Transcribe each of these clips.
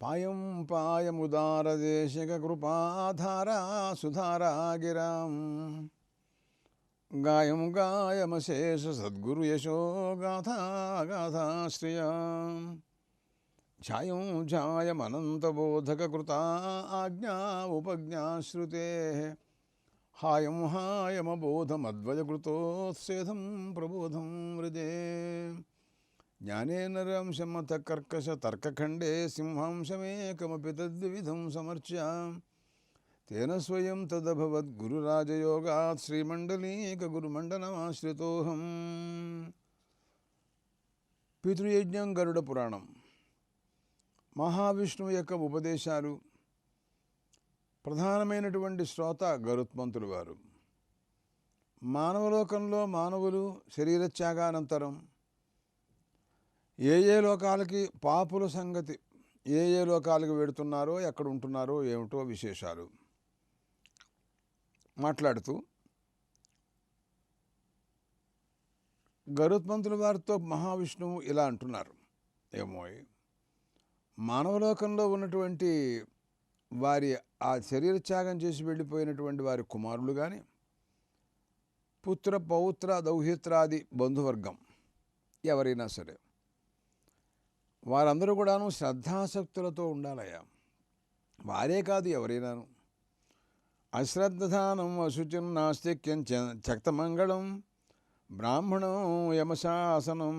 పాయం పాయముదారదేశికృపాధారా సుధారా గిరాం గాయం గాయమశేష సద్గురు యశో గాథా గాథాశ్రియ ఛాయం ఛాయమనంతబోధకృతా ఆజ్ఞా ఉపజ్ఞాశ్రుతే హాయం హాయమబోధమద్వయకృతోత్సేధం ప్రబోధం హృదే జ్ఞానేన రంశమత కర్కశ తర్కఖండే సింహాంశమేకమపి తద్విధం సమర్చ్య. తేన స్వయం తదభవద్గురురాజయోగాత్ శ్రీమండలీకగురుమండనమాశ్రితోహం పితృయజ్ఞం గరుడ పురాణం. మహావిష్ణువు యొక్క ఉపదేశాలు. ప్రధానమైనటువంటి శ్రోత గరుత్మంతులు వారు మానవలోకంలో మానవులు శరీరత్యాగానంతరం ఏ ఏ లోకాలకి పాపుల సంగతి ఏ ఏ లోకాలకు వెడుతున్నారో ఎక్కడ ఉంటున్నారో ఏమిటో విశేషాలు మాట్లాడుతూ గరుత్మంతుల వారితో మహావిష్ణువు ఇలా అంటున్నారు. ఏమో మానవలోకంలో ఉన్నటువంటి వారి ఆ శరీర త్యాగం చేసి వెళ్ళిపోయినటువంటి వారి కుమారులు కానీ పుత్ర పౌత్ర దౌహిత్రాది బంధువర్గం ఎవరైనా సరే వారందరూ కూడాను శ్రద్ధాసక్తులతో ఉండాలయ్యా. వారే కాదు ఎవరైనాను. అశ్రద్ధానం అశుచిం నాస్తిక్యం చక్తమంగళం బ్రాహ్మణం యమశాసనం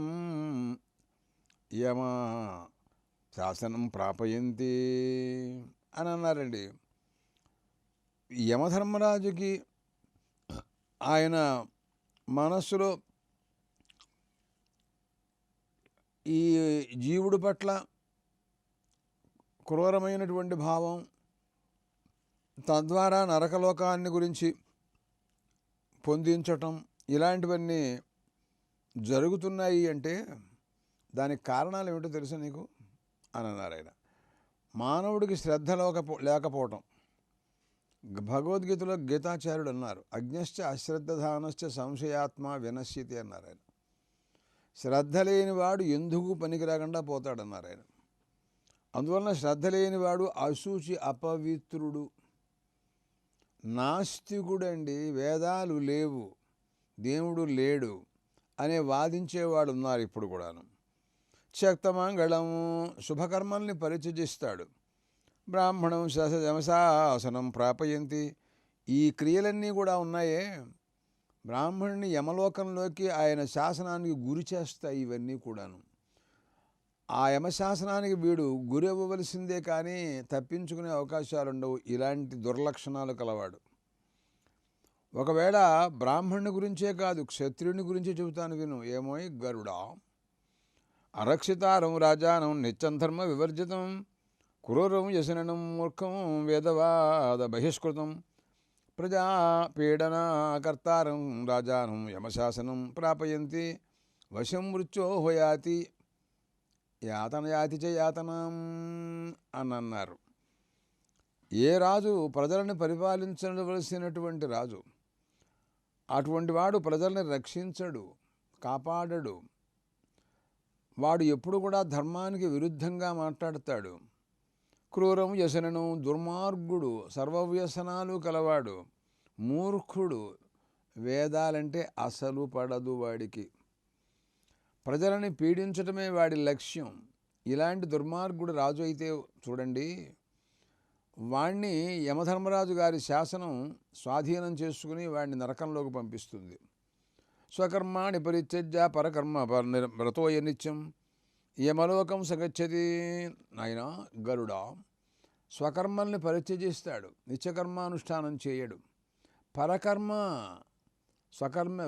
యమ శాసనం ప్రాపయంతి అని అన్నారండి యమధర్మరాజుకి ఆయన మనస్సులో ఈ జీవుడు పట్ల క్రూరమైనటువంటి భావం తద్వారా నరకలోకాన్ని గురించి పొందించటం ఇలాంటివన్నీ జరుగుతున్నాయి అంటే దానికి కారణాలు ఏమిటో తెలుసా నీకు? అని అన్నారు ఆయన. మానవుడికి శ్రద్ధ లేకపో లేకపోవటం. భగవద్గీతలో గీతాచార్యుడు అన్నారు అజ్ఞశ్చ అశ్రద్ధధానశ్చ సంశయాత్మ వినశ్యతి అన్నారు ఆయన. శ్రద్ధ లేనివాడు ఎందుకు పనికిరాకుండా పోతాడన్నారు ఆయన. అందువలన శ్రద్ధ లేనివాడు అశూచి అపవిత్రుడు. నాస్తికుడండి వేదాలు లేవు దేవుడు లేడు అనే వాదించేవాడు ఉన్నారు ఇప్పుడు కూడాను. శక్తమంగళం శుభకర్మల్ని పరిచయిస్తాడు బ్రాహ్మణం శమశాసనం ప్రాపయంతి. ఈ క్రియలన్నీ కూడా ఉన్నాయే? బ్రాహ్మణుని యమలోకంలోకి ఆయన శాసనానికి గురి చేస్తాయి ఇవన్నీ కూడాను. ఆ యమశాసనానికి వీడు గురి ఇవ్వవలసిందే కానీ తప్పించుకునే అవకాశాలు ఉండవు ఇలాంటి దుర్లక్షణాలు కలవాడు. ఒకవేళ బ్రాహ్మణుని గురించే కాదు క్షత్రియుని గురించి చెబుతాను విను. ఏమో గరుడా అరక్షితారం రాజానం నిత్యం ధర్మ వివర్జితం క్రూరం యశనం మూర్ఖం వేదవాద బహిష్కృతం. ప్రజాపీడనకర్తారం రాజానం యమశాసనం ప్రాపయంతి. వశం మృత్యో హోయాతి. యాతన యాతి యాతనం అని అన్నారు ఏ రాజు ప్రజలను పరిపాలించవలసినటువంటి రాజు? అటువంటి వాడు ప్రజల్ని రక్షించడు కాపాడడు. వాడు ఎప్పుడు కూడా ధర్మానికి విరుద్ధంగా మాట్లాడతాడు. క్రూరం వ్యసనను దుర్మార్గుడు సర్వవ్యసనాలు కలవాడు. మూర్ఖుడు వేదాలంటే అసలు పడదు వాడికి. ప్రజలని పీడించటమే వాడి లక్ష్యం. ఇలాంటి దుర్మార్గుడు రాజు అయితే చూడండి వాణ్ణి యమధర్మరాజు గారి శాసనం స్వాధీనం చేసుకుని వాడిని నరకంలోకి పంపిస్తుంది. స్వకర్మాణి పరిత్యజ్య పరకర్మ వ్రతోయ నిత్యం. యమలోకం సగచ్చతి నాయన గరుడ. స్వకర్మల్ని పరిత్యజిస్తాడు నిత్యకర్మానుష్ఠానం చేయడు. పరకర్మ స్వకర్మ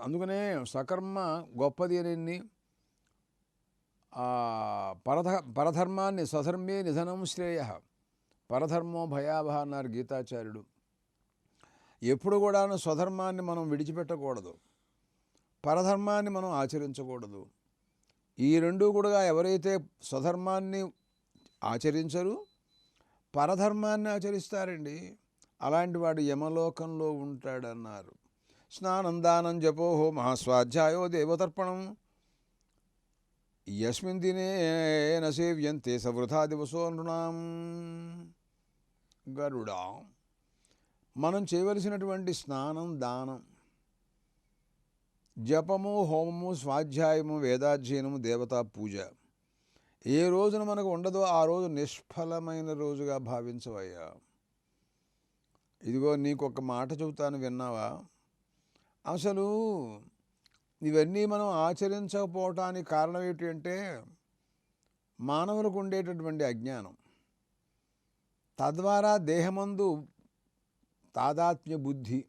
అందుకనే స్వకర్మ గొప్పది అని పరధ పరధర్మాన్ని స్వధర్మే నిధనం శ్రేయ. పరధర్మో భయావహ అన్నారు గీతాచార్యుడు. ఎప్పుడు కూడా స్వధర్మాన్ని మనం విడిచిపెట్టకూడదు. పరధర్మాన్ని మనం ఆచరించకూడదు. ఈ రెండు కూడా ఎవరైతే స్వధర్మాన్ని ఆచరించరు పరధర్మాన్ని ఆచరిస్తారండి అలాంటి వాడు యమలోకంలో ఉంటాడన్నారు. స్నానం దానం జపోహో మహాస్వాధ్యాయో దేవతర్పణం. యస్మిన్ దినే నసేవ్యంతే సవృథా దివసో నృణాం. గరుడా మనం చేయవలసినటువంటి స్నానం దానం. జపము హోమము స్వాధ్యాయము వేదాధ్యయనము దేవతా పూజ. ఏ రోజున మనకు ఉండదో ఆ రోజు నిష్ఫలమైన రోజుగా భావించవయ్యా. ఇదిగో నీకు ఒక మాట చెబుతాను విన్నావా? అసలు ఇవన్నీ మనం ఆచరించకపోవటానికి కారణం ఏంటంటే అంటే మానవులకు ఉండేటటువంటి అజ్ఞానం. తద్వారా దేహమందు తాదాత్మ్య బుద్ధి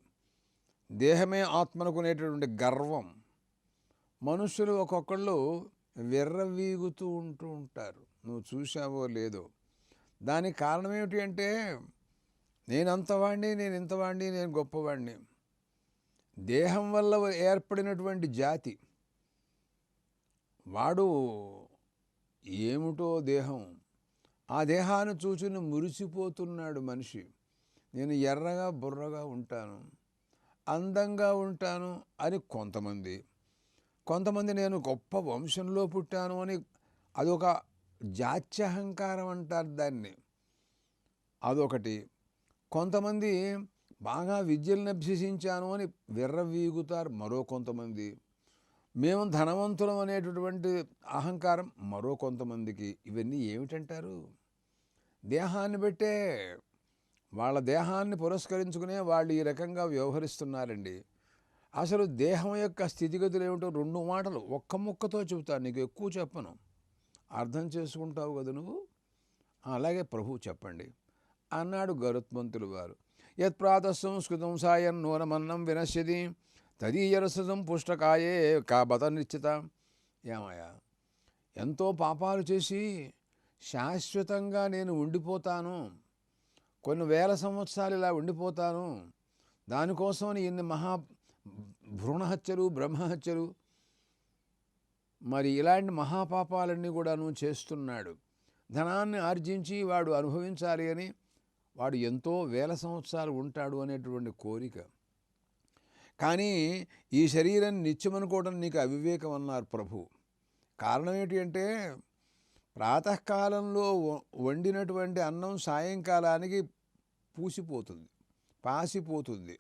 దేహమే ఆత్మనుకునేటటువంటి గర్వం మనుషులు ఒక్కొక్కళ్ళు విర్రవీగుతూ ఉంటూ ఉంటారు. నువ్వు చూసావో లేదో? దానికి కారణం ఏమిటి అంటే నేను అంతవాడిని నేను ఇంతవాణ్ణి నేను గొప్పవాణ్ణి. దేహం వల్ల ఏర్పడినటువంటి జాతి. వాడు ఏమిటో దేహం. ఆ దేహాన్ని చూచుని మురిసిపోతున్నాడు మనిషి. నేను ఎర్రగా బుర్రగా ఉంటాను. అందంగా ఉంటాను అని కొంతమంది. కొంతమంది నేను గొప్ప వంశంలో పుట్టాను అని అదొక జాత్యహంకారం అంటారు దాన్ని. అదొకటి. కొంతమంది బాగా విద్యలను అభ్యసించాను అని విర్రవీగుతారు మరో కొంతమంది. మేము ధనవంతులం అనేటటువంటి అహంకారం మరో కొంతమందికి. ఇవన్నీ ఏమిటంటారు? దేహాన్ని బట్టే వాళ్ళ దేహాన్ని పురస్కరించుకునే వాళ్ళు ఈ రకంగా వ్యవహరిస్తున్నారండి. అసలు దేహం యొక్క స్థితిగతులు ఏమిటో రెండు మాటలు ఒక్క ముక్కతో చెబుతాను నీకు ఎక్కువ చెప్పను. అర్థం చేసుకుంటావు కదా నువ్వు? అలాగే ప్రభు చెప్పండి. అన్నాడు గరుత్మంతులు వారు. యత్ప్రాత సంస్కృతం సాయం నూనమన్నం వినశ్యది తదీయరసతం పుష్టకాయే కాబత నిశ్చిత. ఏమయ్యా ఎంతో పాపాలు చేసి శాశ్వతంగా నేను ఉండిపోతాను. కొన్ని వేల సంవత్సరాలు ఇలా ఉండిపోతాను. దానికోసం ఇన్ని మహా భ్రూణహత్యలు బ్రహ్మహత్యలు మరి ఇలాంటి మహాపాపాలన్నీ కూడాను చేస్తున్నాడు. ధనాన్ని ఆర్జించి వాడు అనుభవించాలి అని వాడు ఎంతో వేల సంవత్సరాలు ఉంటాడు అనేటువంటి కోరిక. కానీ ఈ శరీరం నిత్యమనుకోవడం నీకు అవివేకం అన్నారు ప్రభు. కారణం ఏంటి అంటే ప్రాతకాలంలో వండినటువంటి అన్నం సాయంకాలానికి పూసిపోతుంది పాసిపోతుంది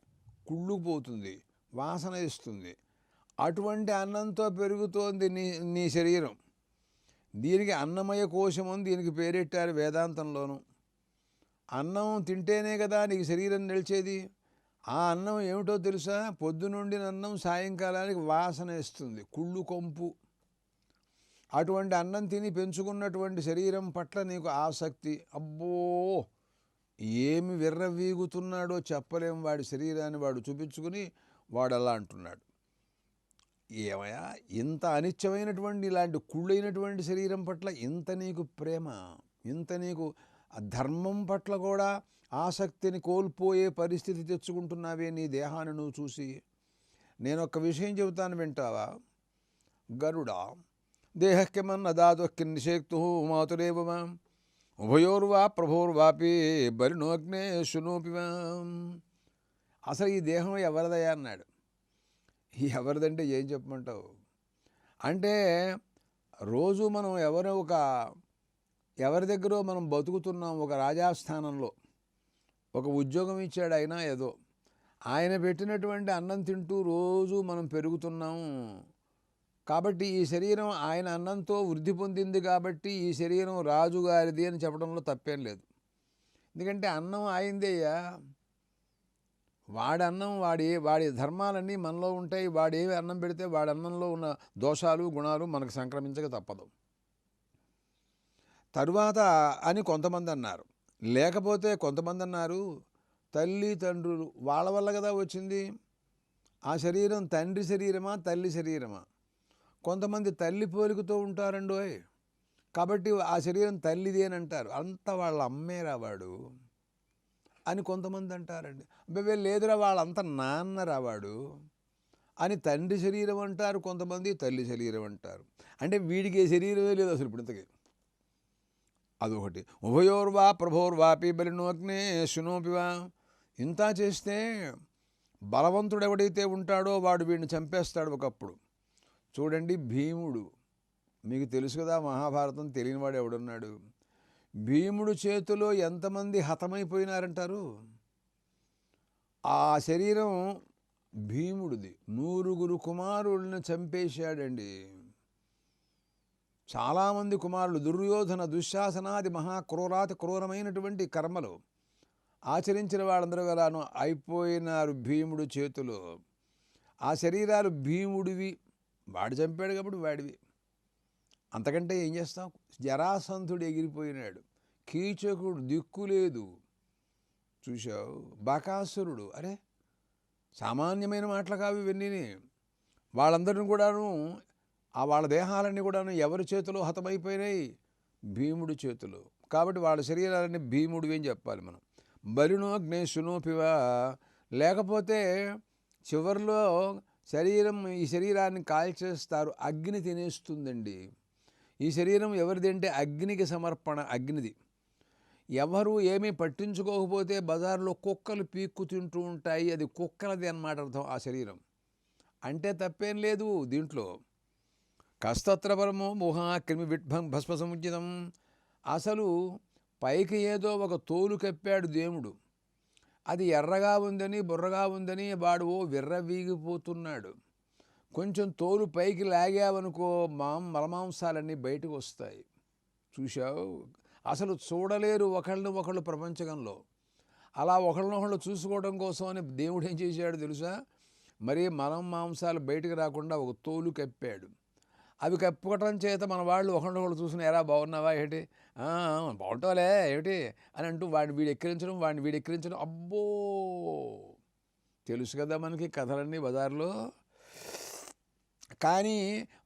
కుళ్ళుపోతుంది వాసన ఇస్తుంది అటువంటి అన్నంతో పెరుగుతోంది నీ నీ శరీరం. దీనికి అన్నమయ కోశం అని దీనికి పేరెట్టారు వేదాంతంలోనూ. అన్నం తింటేనే కదా నీకు శరీరం నిలిచేది? ఆ అన్నం ఏమిటో తెలుసా? పొద్దునుండిన అన్నం సాయంకాలానికి వాసన ఇస్తుంది కుళ్ళు కొంపు. అటువంటి అన్నం తిని పెంచుకున్నటువంటి శరీరం పట్ల నీకు ఆసక్తి. అబ్బో! ఏమి విర్రవీగుతున్నాడో చెప్పలేం వాడి శరీరాన్ని వాడు చూపించుకుని వాడు అలా అంటున్నాడు. ఏమయ్యా ఇంత అనిత్యమైనటువంటి ఇలాంటి కుళ్ళైనటువంటి శరీరం పట్ల ఇంత నీకు ప్రేమ ఇంత నీకు ధర్మం పట్ల కూడా ఆసక్తిని కోల్పోయే పరిస్థితి తెచ్చుకుంటున్నావే నీ దేహాన్ని నువ్వు చూసి. నేను ఒక విషయం చెబుతాను వింటావా? గరుడా దేహక్యమన్న దాదొక్కి నిషేక్తు మాతురేవమా ఉభయోర్వా ప్రభోర్వాపి బరినోగ్నే శునోపివా అసలు ఈ దేహం ఎవరిదయా అన్నాడు. ఎవరిదంటే ఏం చెప్పమంటావు? అంటే రోజు మనం ఎవరో ఒక ఎవరి దగ్గర మనం బతుకుతున్నాం ఒక రాజాస్థానంలో. ఒక ఉద్యోగం ఇచ్చాడు అయినా ఏదో. ఆయన పెట్టినటువంటి అన్నం తింటూ రోజు మనం పెరుగుతున్నాం. కాబట్టి ఈ శరీరం ఆయన అన్నంతో వృద్ధి పొందింది కాబట్టి ఈ శరీరం రాజుగారిది అని చెప్పడంలో తప్పేం లేదు. ఎందుకంటే అన్నం ఆయిందేయ్యా. వాడి అన్నం వాడి వాడి ధర్మాలన్నీ మనలో ఉంటాయి. వాడు అన్నం పెడితే వాడి అన్నంలో ఉన్న దోషాలు గుణాలు మనకు సంక్రమించక తప్పదు. తరువాత అని కొంతమంది అన్నారు లేకపోతే కొంతమంది అన్నారు తల్లి తండ్రులు వాళ్ళ వల్ల కదా వచ్చింది? ఆ శరీరం తండ్రి శరీరమా తల్లి శరీరమా? కొంతమంది తల్లి పోలికతో ఉంటారండోయ్. కాబట్టి ఆ శరీరం తల్లిది అని అంటారు. అంత వాళ్ళ అమ్మేరా వాడు? అని కొంతమంది అంటారండి. అబ్బాయి లేదురా వాళ్ళంతా నాన్న రావాడు అని తండ్రి శరీరం అంటారు కొంతమంది తల్లి శరీరం అంటారు. అంటే వీడికి ఏ శరీరమే లేదు అసలు ఇప్పుడు ఇంతకీ అదొకటి. ఉభయోర్వా ప్రభోర్వాపి బలినోగ్నే శునోపివా ఇంత చేస్తే బలవంతుడు ఎవడైతే ఉంటాడో వాడు వీడిని చంపేస్తాడు ఒకప్పుడు. చూడండి భీముడు. మీకు తెలుసు కదా మహాభారతం తెలియనివాడు ఎవడున్నాడు? భీముడు చేతిలో ఎంతమంది హతమైపోయినారంటారు? ఆ శరీరం భీముడిది. నూరుగురు కుమారుల్ని చంపేశాడండి. చాలామంది కుమారులు దుర్యోధన దుశ్శాసనాది మహాక్రూరాతి క్రూరమైనటువంటి కర్మలు ఆచరించిన వాళ్ళందరూ కూడాను అయిపోయినారు భీముడు చేతులు. ఆ శరీరాలు భీముడివి వాడు చంపాడు కాబట్టి వాడివి. అంతకంటే ఏం చేస్తాం? జరాసంధుడు ఎగిరిపోయినాడు. కీచకుడు దిక్కు లేదు. చూశావు? బకాసురుడు. అరే! సామాన్యమైన మాటలు కావు ఇవన్నీ వాళ్ళందరిని కూడాను ఆ వాళ్ళ దేహాలన్నీ కూడాను ఎవరి చేతిలో హతమైపోయినాయి? భీముడి చేతులు. కాబట్టి వాళ్ళ శరీరాలన్నీ భీముడివి అని చెప్పాలి మనం. బలినో అగ్నేశునోపివా లేకపోతే చివరిలో శరీరం ఈ శరీరాన్ని కాల్చేస్తారు అగ్ని తినేస్తుందండి. ఈ శరీరం ఎవరిది అంటే అగ్నికి సమర్పణ అగ్నిది. ఎవరు ఏమీ పట్టించుకోకపోతే బజార్లో కుక్కలు పీక్కు తింటూ ఉంటాయి. అది కుక్కలది అన్నమాట అర్థం ఆ శరీరం. అంటే తప్పేం లేదు దీంట్లో. కస్తత్ర పరమో మోహ క్రిమి విడ్భం భస్మ సముచితం అసలు పైకి ఏదో ఒక తోలు కప్పాడు దేవుడు. అది ఎర్రగా ఉందని బుర్రగా ఉందని వాడు ఓ విర్రవీగిపోతున్నాడు కొంచెం తోలు పైకి లాగావనుకో మాం మలమాంసాలన్నీ బయటకు వస్తాయి. చూశావు? అసలు చూడలేరు ఒకళ్ళని ఒకళ్ళు ప్రపంచకంలో. అలా ఒకళ్ళనొకళ్ళు చూసుకోవడం కోసం అని దేవుడు ఏం చేశాడు తెలుసా? మరి మలం మాంసాలు బయటకు రాకుండా ఒక తోలు కప్పాడు. అవి కప్పుకోవటం చేత మన వాళ్ళు ఒకళ్ళు చూసిన ఎరా బాగున్నావా? ఏమిటి? బాగుంటావులే ఏమిటి? అని అంటూ వాడిని వీడు ఎక్కిరించడం వాడిని వీడు ఎక్కిరించడం అబ్బో! తెలుసు కదా మనకి కథలన్నీ బజార్లో. కానీ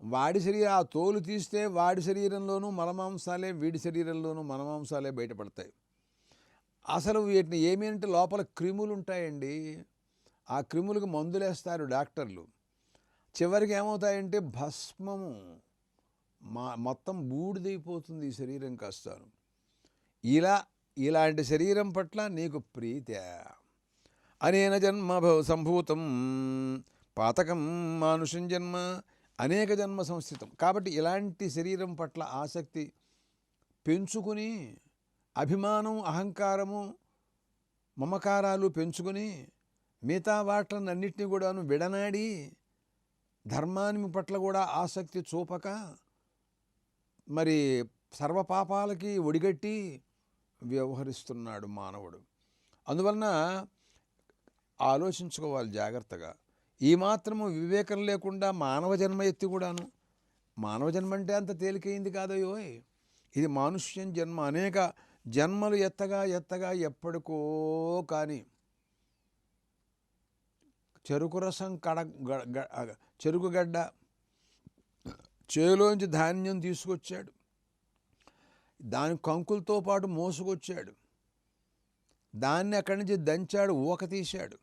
వాడి శరీరం ఆ తోలు తీస్తే వాడి శరీరంలోనూ మలమాంసాలే వీడి శరీరంలోనూ మలమాంసాలే బయటపడతాయి. అసలు వీటిని ఏమి అంటే లోపల క్రిములు ఉంటాయండి ఆ క్రిములకు మందులేస్తారు డాక్టర్లు. చివరికి ఏమవుతాయంటే భస్మము మా మొత్తం బూడిదైపోతుంది ఈ శరీరం కాస్తాను. ఇలా ఇలాంటి శరీరం పట్ల నీకు ప్రీత. అనేన జన్మ సంభూతం పాతకం మానుషం జన్మ అనేక జన్మ సంస్థితం. కాబట్టి ఇలాంటి శరీరం పట్ల ఆసక్తి పెంచుకుని అభిమానం అహంకారము మమకారాలు పెంచుకుని మిగతా వాటినన్నింటినీ కూడాను విడనాడి ధర్మాన్ని పట్ల కూడా ఆసక్తి చూపక మరి సర్వపాపాలకి ఒడిగట్టి వ్యవహరిస్తున్నాడు మానవుడు. అందువలన ఆలోచించుకోవాలి జాగ్రత్తగా. ఈ మాత్రము వివేకం లేకుండా మానవ జన్మ ఎత్తి కూడాను. మానవ జన్మ అంటే అంత తేలికైంది కాదయ్యో ఇది మానుష్యం జన్మ. అనేక జన్మలు ఎత్తగా ఎత్తగా ఎప్పటికో కానీ చెరుకు రసం కడ చెరుకుగడ్డ చేలోంచి ధాన్యం తీసుకొచ్చాడు. దాని కంకులతో పాటు మోసుకొచ్చాడు. దాన్ని అక్కడి నుంచి దంచాడు ఊక తీశాడు.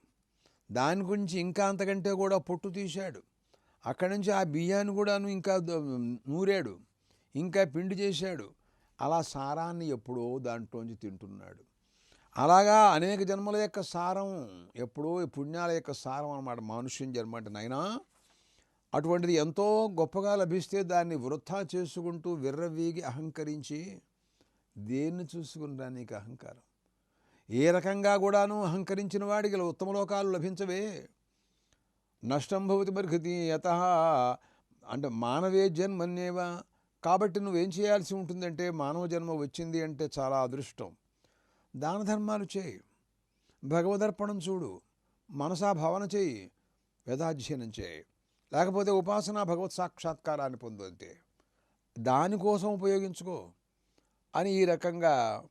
దాని గురించి ఇంకా అంతకంటే కూడా పొట్టు తీశాడు. అక్కడి నుంచి ఆ బియ్యాన్ని కూడాను ఇంకా నూరాడు. ఇంకా పిండి చేశాడు. అలా సారాన్ని ఎప్పుడో దాంట్లోంచి తింటున్నాడు. అలాగా అనేక జన్మల యొక్క సారం ఎప్పుడో ఈ పుణ్యాల యొక్క సారం అన్నమాట. మనుష్యం జన్మ అంటే నైనా? అటువంటిది ఎంతో గొప్పగా లభిస్తే దాన్ని వృథా చేసుకుంటూ విర్రవీగి అహంకరించి దేన్ని చూసుకునడానికి అహంకారం? ఏ రకంగా కూడాను అహంకరించిన వాడికి ఉత్తమ లోకాలు లభించవే. నష్టం భవతి బర్హతి యత. అంటే మానవే జన్మన్నేవా. కాబట్టి నువ్వేం చేయాల్సి ఉంటుందంటే మానవ జన్మ వచ్చింది అంటే చాలా అదృష్టం. దాన ధర్మాలు చేయి. భగవదర్పణం చూడు. మనసా భావన చేయి. వేదాధ్యయనం చేయి. లేకపోతే ఉపాసన భగవత్ సాక్షాత్కారాన్ని పొందు అంతే దానికోసం ఉపయోగించుకో అని ఈ రకంగా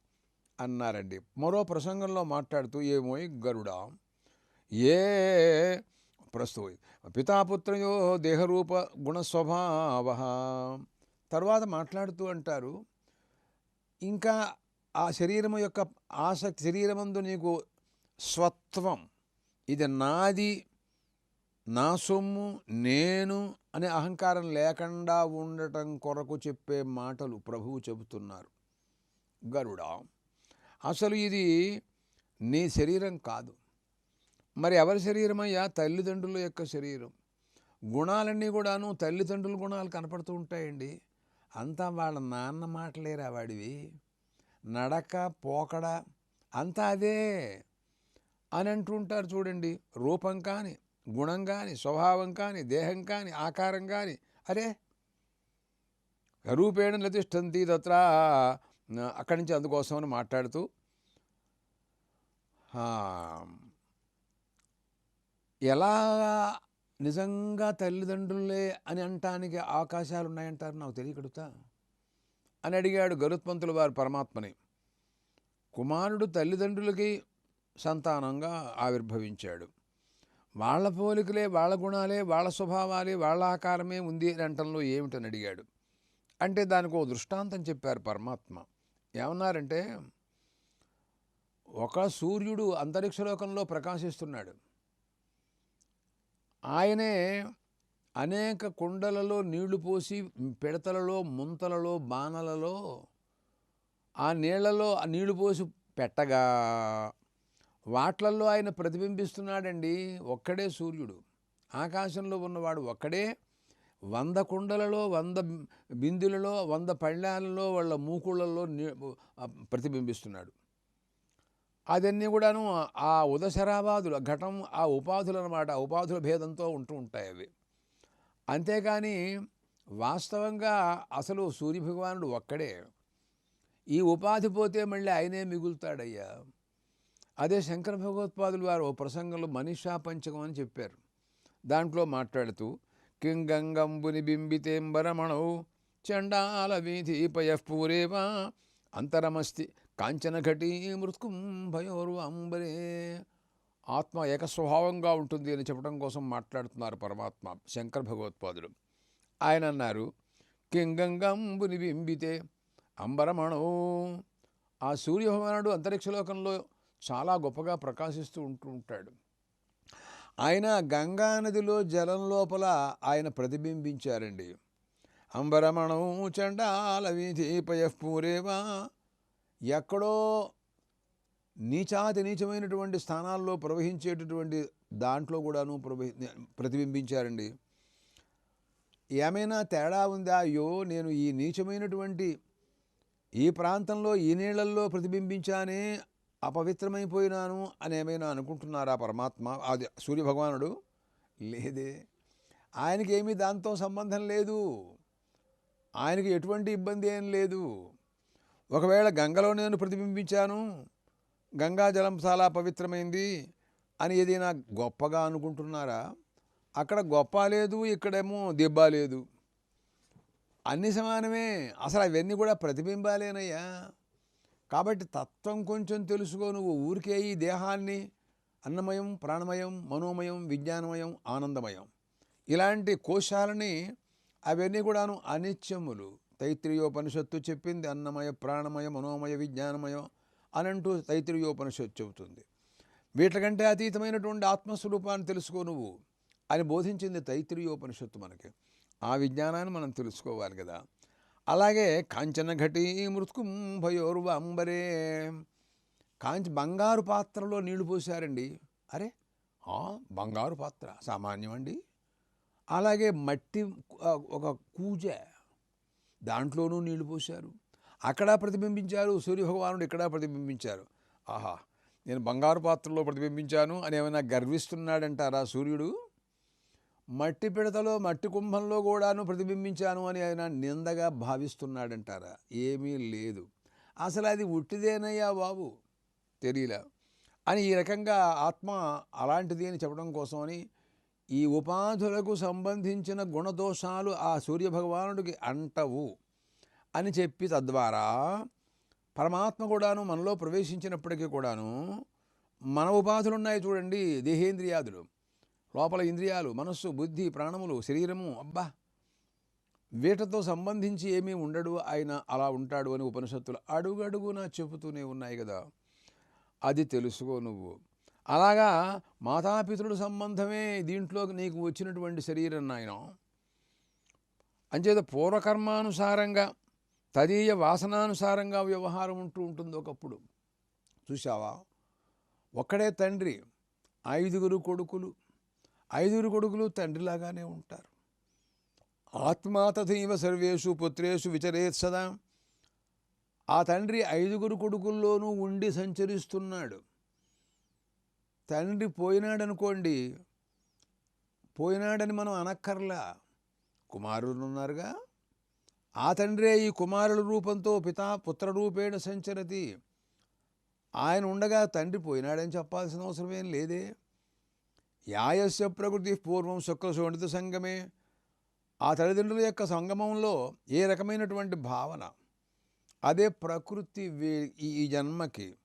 అన్నారండి. మరో ప్రసంగంలో మాట్లాడుతూ ఏమో గరుడా ఏ ప్రస్తుత పితాపుత్రయో దేహరూప గుణస్వభావ. తర్వాత మాట్లాడుతూ అంటారు ఇంకా ఆ శరీరము యొక్క ఆసక్తి శరీరమందు నీకు స్వత్వం ఇది నాది నా సొమ్ము నేను అనే అహంకారం లేకుండా ఉండటం కొరకు చెప్పే మాటలు ప్రభువు చెబుతున్నారు. గరుడా అసలు ఇది నీ శరీరం కాదు. మరి ఎవరి శరీరమయ్యా? తల్లిదండ్రుల యొక్క శరీరం. గుణాలన్నీ కూడాను తల్లిదండ్రుల గుణాలు కనపడుతూ ఉంటాయండి. అంతా వాళ్ళ నాన్న మాటలేరా వాడివి? నడక పోకడ అంతా అదే అని అంటుంటారు చూడండి. రూపం కానీ గుణం కానీ స్వభావం కానీ దేహం కానీ ఆకారం కానీ అరే! రూపేణ నతిష్టంతి తత్ర అక్కడి నుంచి అందుకోసమని మాట్లాడుతూ ఎలా నిజంగా తల్లిదండ్రులే అని అంటానికి అవకాశాలు ఉన్నాయంటారు నాకు తెలియకడుతా అని అడిగాడు గరుత్మంతుల వారు పరమాత్మని. కుమారుడు తల్లిదండ్రులకి సంతానంగా ఆవిర్భవించాడు. వాళ్ళ పోలికలే వాళ్ళ గుణాలే వాళ్ళ స్వభావాలే వాళ్ళ ఆకారమే ఉంది అని అంటంలో ఏమిటని అడిగాడు. అంటే దానికి ఓ దృష్టాంతం చెప్పారు పరమాత్మ. ఏమన్నారంటే ఒక సూర్యుడు అంతరిక్షలోకంలో ప్రకాశిస్తున్నాడు. ఆయనే అనేక కుండలలో నీళ్ళు పోసి పిడతలలో ముంతలలో బాణలలో ఆ నీళ్ళలో ఆ నీళ్ళు పోసి పెట్టగా వాట్లల్లో ఆయన ప్రతిబింబిస్తున్నాడండి ఒక్కడే సూర్యుడు. ఆకాశంలో ఉన్నవాడు ఒక్కడే. వంద కుండలలో వంద బిందులలో వంద పళ్ళాలలో వాళ్ళ మూకుళ్ళల్లో ప్రతిబింబిస్తున్నాడు. అదన్నీ కూడాను ఆ ఉదశరాబాదుల ఘటం ఆ ఉపాధులు అనమాట ఆ ఉపాధుల భేదంతో ఉంటూ ఉంటాయి అవి. అంతేకాని వాస్తవంగా అసలు సూర్యభగవానుడు ఒక్కడే. ఈ ఉపాధి పోతే మళ్ళీ ఆయనే మిగులుతాడయ్యా. అదే శంకర భగవత్పాదులు వారు ఓ ప్రసంగంలో మనీషా పంచకం అని చెప్పారు. దాంట్లో మాట్లాడుతూ కింగంగంబుని బింబితేంబరమణౌ చండాల వీధి పయఃపూరేవా అంతరమస్తి కాంచనఘటీ మృత్కుంభయోరు అంబరే ఆత్మ ఏకస్వభావంగా ఉంటుంది అని చెప్పడం కోసం మాట్లాడుతున్నారు పరమాత్మ శంకర భగవత్పాదులు. ఆయన అన్నారు కింగంగంబుని బింబితే అంబరమణో. ఆ సూర్యభగవానుడు అంతరిక్షలోకంలో చాలా గొప్పగా ప్రకాశిస్తూ ఉంటూ ఉంటాడు. ఆయన గంగా నదిలో జలం లోపల ఆయన ప్రతిబింబించారండి. అంబరమణం చండాల వీధిపయపూరేవా ఎక్కడో నీచాతి నీచమైనటువంటి స్థానాల్లో ప్రవహించేటటువంటి దాంట్లో కూడాను ప్రవహి ప్రతిబింబించారండి. ఏమైనా తేడా ఉందా? అయ్యో నేను ఈ నీచమైనటువంటి ఈ ప్రాంతంలో ఈ నీళ్ళల్లో ప్రతిబింబించానే అపవిత్రమైపోయినాను అని ఏమైనా అనుకుంటున్నారా పరమాత్మ? అది సూర్యభగవానుడు లేదే. ఆయనకి ఏమీ దాంతో సంబంధం లేదు. ఆయనకి ఎటువంటి ఇబ్బంది ఏం లేదు. ఒకవేళ గంగలో నేను ప్రతిబింబించాను గంగా జలం చాలా పవిత్రమైంది అని ఏదైనా గొప్పగా అనుకుంటున్నారా? అక్కడ గొప్ప లేదు ఇక్కడేమో దెబ్బ లేదు. అన్ని సమానమే. అసలు అవన్నీ కూడా ప్రతిబింబాలేనయ్యా. కాబట్టి తత్వం కొంచెం తెలుసుకో నువ్వు. ఊరికే ఈ దేహాన్ని అన్నమయం ప్రాణమయం మనోమయం విజ్ఞానమయం ఆనందమయం. ఇలాంటి కోశాలని అవన్నీ కూడాను అనిత్యములు. తైత్రీయోపనిషత్తు చెప్పింది. అన్నమయ ప్రాణమయ మనోమయ విజ్ఞానమయం అనంటూ తైత్రీయోపనిషత్తు చెబుతుంది. వీటికంటే అతీతమైనటువంటి ఆత్మస్వరూపాన్ని తెలుసుకో నువ్వు అని బోధించింది తైత్రీయోపనిషత్తు మనకి. ఆ విజ్ఞానాన్ని మనం తెలుసుకోవాలి కదా. అలాగే కాంచనఘటి మృత్కుంభయోర్వాంబరే కాంచి బంగారు పాత్రలో నీళ్ళు పోసారండి అరే బంగారు పాత్ర సామాన్యం అండి అలాగే మట్టి ఒక కూజ దాంట్లోనూ నీళ్ళు పోశారు. అక్కడ ప్రతిబింబించారు సూర్యభగవానుడు ఇక్కడ ప్రతిబింబించారు. ఆహా నేను బంగారు పాత్రలో ప్రతిబింబించాను అని ఏమైనా గర్విస్తున్నాడంటారా సూర్యుడు? మట్టి పిడతలో మట్టి కుంభంలో కూడాను ప్రతిబింబించాను అని ఆయన నిందగా భావిస్తున్నాడంటారా? ఏమీ లేదు. అసలు అది ఉట్టిదేనయ్యా బాబు? తెలియలే అని ఈ రకంగా ఆత్మ అలాంటిది అని చెప్పడం కోసమని ఈ ఉపాధులకు సంబంధించిన గుణదోషాలు ఆ సూర్యభగవానుడికి అంటవు అని చెప్పి తద్వారా పరమాత్మ కూడాను మనలో ప్రవేశించినప్పటికీ కూడాను మన ఉపాధులు ఉన్నాయి చూడండి దేహేంద్రియాదులు. లోపల ఇంద్రియాలు మనస్సు బుద్ధి ప్రాణములు శరీరము అబ్బా! వీటితో సంబంధించి ఏమీ ఉండడు ఆయన అలా ఉంటాడు అని ఉపనిషత్తులు అడుగడుగునా చెబుతూనే ఉన్నాయి కదా! అది తెలుసుకో నువ్వు. అలాగా మాతాపితృడు సంబంధమే దీంట్లో నీకు వచ్చినటువంటి శరీరం నాయన. అంచేత పూర్వకర్మానుసారంగా తదీయ వాసనానుసారంగా వ్యవహారం ఉంటూ ఉంటుంది ఒకప్పుడు. చూసావా ఒక్కడే తండ్రి ఐదుగురు కొడుకులు ఐదుగురు కొడుకులు తండ్రిలాగానే ఉంటారు. ఆత్మా తథైవ సర్వేషు పుత్రేషు విచరేత్ సదా. ఆ తండ్రి ఐదుగురు కొడుకుల్లోనూ ఉండి సంచరిస్తున్నాడు. తండ్రి పోయినాడనుకోండి పోయినాడని మనం అనక్కర్లా. కుమారులున్నారుగా ఆ తండ్రే ఈ కుమారుల రూపంతో పితా పుత్రరూపేణ సంచరతి. ఆయన ఉండగా తండ్రి పోయినాడని చెప్పాల్సిన అవసరం ఏం లేదే. యాయస్య ప్రకృతి పూర్వం శుక్ల శోణిత సంగమే. ఆ తల్లిదండ్రుల యొక్క సంగమంలో ఏ రకమైనటువంటి భావన? అదే ప్రకృతి ఈ ఈ జన్మకి.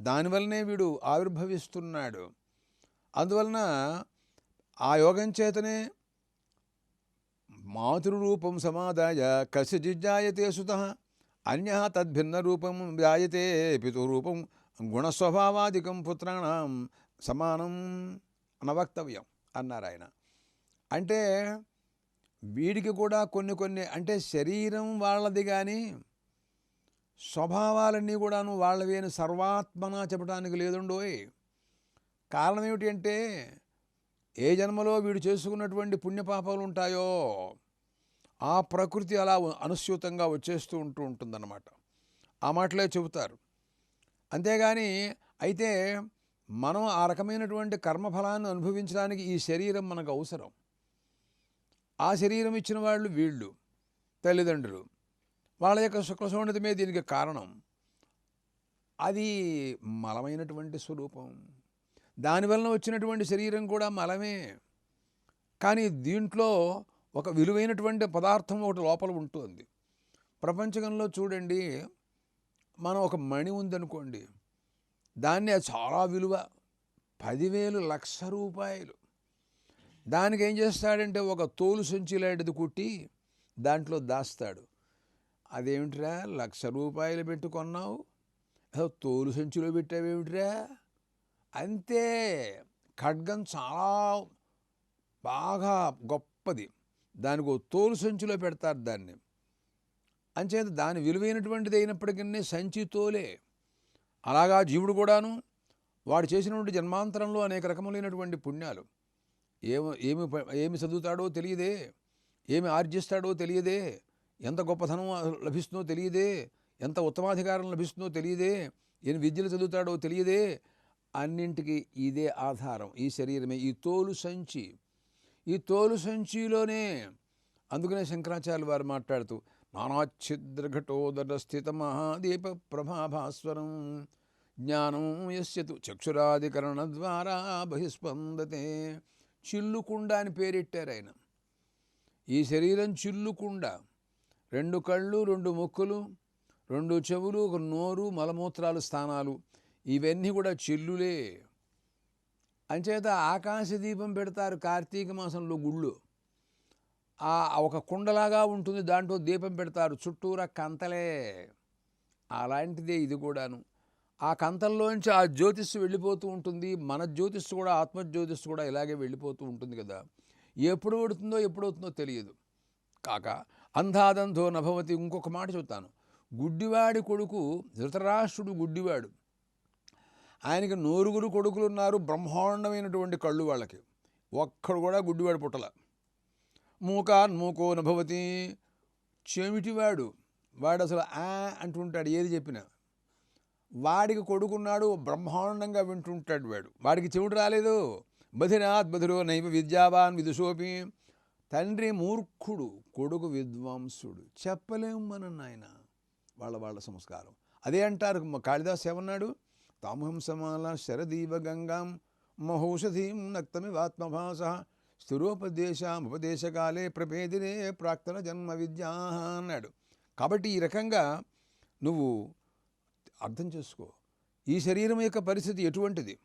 దానివల్లనే వీడు ఆవిర్భవిస్తున్నాడు. అందువలన ఆ యోగం చేతనే మాతృరూపం సమాదాయ కసిజిజ్జాయతే సుత అన్య తద్భిన్న రూపం జాయతే పితృరూపం గుణస్వభావాదికం పుత్రాణం సమానం. అనవక్తవ్యం అన్నారు ఆయన. అంటే వీడికి కూడా కొన్ని కొన్ని అంటే శరీరం వాళ్ళది కానీ స్వభావాలన్నీ కూడాను వాళ్ళవి అని సర్వాత్మన చెప్పడానికి లేదుండోయ్. కారణం ఏమిటి అంటే ఏ జన్మలో వీడు చేసుకున్నటువంటి పుణ్యపాపాలు ఉంటాయో ఆ ప్రకృతి అలా అనుస్యూతంగా వచ్చేస్తూ ఉంటూ ఉంటుందన్నమాట. ఆ మాటలే చెబుతారు. అంతేగాని అయితే మనం ఆ రకమైనటువంటి కర్మఫలాన్ని అనుభవించడానికి ఈ శరీరం మనకు అవసరం. ఆ శరీరం ఇచ్చిన వాళ్ళు వీళ్ళు తల్లిదండ్రులు. వాళ్ళ యొక్క శుక్లశోణితమే దీనికి కారణం. అది మలమైనటువంటి స్వరూపం. దానివలన వచ్చినటువంటి శరీరం కూడా మలమే. కానీ దీంట్లో ఒక విలువైనటువంటి పదార్థం ఒకటి లోపల ఉంటుంది. ప్రపంచంలో చూడండి మనం ఒక మణి ఉందనుకోండి దాన్ని అది చాలా విలువ. పదివేలు లక్ష రూపాయలు. దానికి ఏం చేస్తాడంటే ఒక తోలు సంచి లాంటిది కుట్టి దాంట్లో దాస్తాడు. అదేమిట్రా లక్ష రూపాయలు పెట్టుకున్నావు తోలు సంచిలో పెట్టావేమిట్రా? అంతే. ఖడ్గం చాలా బాగా గొప్పది. దానికి ఓ తోలు సంచిలో పెడతారు దాన్ని. అంచేత దాని విలువైనటువంటిది అయినప్పటికీ సంచి తోలే. అలాగా జీవుడు కూడాను వాడు చేసినటువంటి జన్మాంతరంలో అనేక రకములైనటువంటి పుణ్యాలు. ఏమి ఏమి ఏమి చదువుతాడో తెలియదే ఏమి ఆర్జిస్తాడో తెలియదే ఎంత గొప్పతనం లభిస్తుందో తెలియదే ఎంత ఉత్తమాధికారం లభిస్తుందో తెలియదే ఎన్ని విద్యలు చదువుతాడో తెలియదే అన్నింటికి ఇదే ఆధారం ఈ శరీరమే. ఈ తోలు సంచి ఈ తోలు సంచిలోనే అందుకనే శంకరాచార్య వారు మాట్లాడుతూ నానాఛిద్రఘటోదర స్థిత మహాదీప ప్రభాభాస్వరం జ్ఞానం యస్యతు చక్షురాధికరణ ద్వారా బహిస్పందతే చిల్లుకుండ అని పేరెట్టారు ఆయన. ఈ శరీరం చిల్లుకుండ. రెండు కళ్ళు రెండు ముక్కులు రెండు చెవులు ఒక నోరు మలమూత్రాలు స్థానాలు. ఇవన్నీ కూడా చిల్లులే. అంచేత ఆకాశ దీపం పెడతారు కార్తీక మాసంలో గుళ్ళు. ఒక కుండలాగా ఉంటుంది దాంట్లో దీపం పెడతారు చుట్టూరా కంతలే. అలాంటిదే ఇది కూడాను. ఆ కంతల్లోంచి ఆ జ్యోతిస్సు వెళ్ళిపోతూ ఉంటుంది మన జ్యోతిస్సు కూడా ఆత్మజ్యోతిష్ కూడా ఇలాగే వెళ్ళిపోతూ ఉంటుంది కదా. ఎప్పుడు పడుతుందో ఎప్పుడు అవుతుందో తెలియదు. కాక అంధాదంధో నభవతి ఇంకొక మాట చెప్తాను గుడ్డివాడి కొడుకు ధృతరాష్ట్రుడు గుడ్డివాడు. ఆయనకి నూరుగురు కొడుకులు ఉన్నారు బ్రహ్మాండమైనటువంటి కళ్ళు వాళ్ళకి. ఒక్కడు కూడా గుడ్డివాడు పుట్టల. మూకాన్ మూకో నభవతి. చెమిటివాడు వాడు అసలు ఆ అంటుంటాడు ఏది చెప్పినా. వాడికి కొడుకున్నాడు బ్రహ్మాండంగా వింటుంటాడు వాడు. వాడికి చెవుడు రాలేదు. బధిరాత్ బధిరో నైవ విద్యావాన్ విదుషోపి. తండ్రి మూర్ఖుడు కొడుకు విద్వాంసుడు. చెప్పలేము మనం నాయన. వాళ్ళ వాళ్ళ సంస్కారం. అదే అంటారు కాళిదాస్ ఏమన్నాడు? తామహంసమాల శరదీవ గంగాం మహౌషధీం నక్తమివాత్మభాస. స్థిరోపదేశాం ఉపదేశకాలే ప్రభేదినే ప్రాక్తన జన్మ విద్యా అన్నాడు. కాబట్టి ఈ రకంగా నువ్వు అర్థం చేసుకో. ఈ శరీరం యొక్క పరిస్థితి ఎటువంటిది?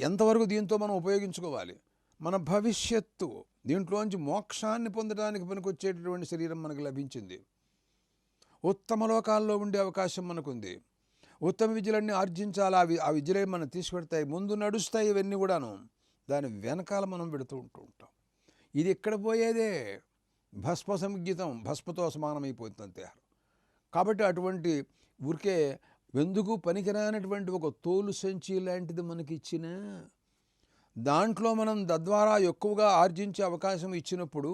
ఎంతవరకు దీంతో మనం ఉపయోగించుకోవాలి? మన భవిష్యత్తు. దీంట్లోంచి మోక్షాన్ని పొందడానికి పనికొచ్చేటటువంటి శరీరం మనకు లభించింది. ఉత్తమ లోకాల్లో ఉండే అవకాశం మనకుంది. ఉత్తమ విద్యలన్నీ ఆర్జించాలి. అవి ఆ విద్యలే మనం తీసుకెడతాయి ముందు నడుస్తాయి ఇవన్నీ కూడాను. దాని వెనకాల మనం పెడుతూ ఉంటూ ఉంటాం. ఇది ఎక్కడ పోయేదే భస్మ సంగీతం భస్మతో సమానమైపోతుంది అంతే కాబట్టి అటువంటి ఊరికే ఎందుకు పనికిరానటువంటి ఒక తోలు సంచి లాంటిది మనకి ఇచ్చిన దాంట్లో మనం తద్వారా ఎక్కువగా ఆర్జించే అవకాశం ఇచ్చినప్పుడు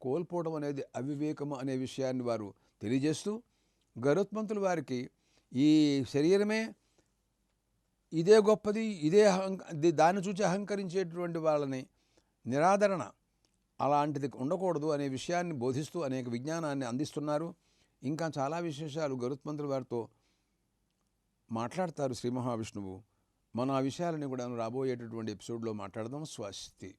కోల్పోవడం అనేది అవివేకము అనే విషయాన్ని వారు తెలియజేస్తూ గరుత్మంతులు వారికి ఈ శరీరమే ఇదే గొప్పది ఇదే అహంక దాన్ని చూసి అహంకరించేటువంటి వాళ్ళని నిరాదరణ అలాంటిది ఉండకూడదు అనే విషయాన్ని బోధిస్తూ అనేక విజ్ఞానాన్ని అందిస్తున్నారు. ఇంకా చాలా విశేషాలు గరుత్మంతులు వారితో మాట్లాడతారు శ్రీ మహావిష్ణువు. మనం ఆ విషయాలని కూడా రాబోయేటటువంటి ఎపిసోడ్లో మాట్లాడదాం. స్వస్తి.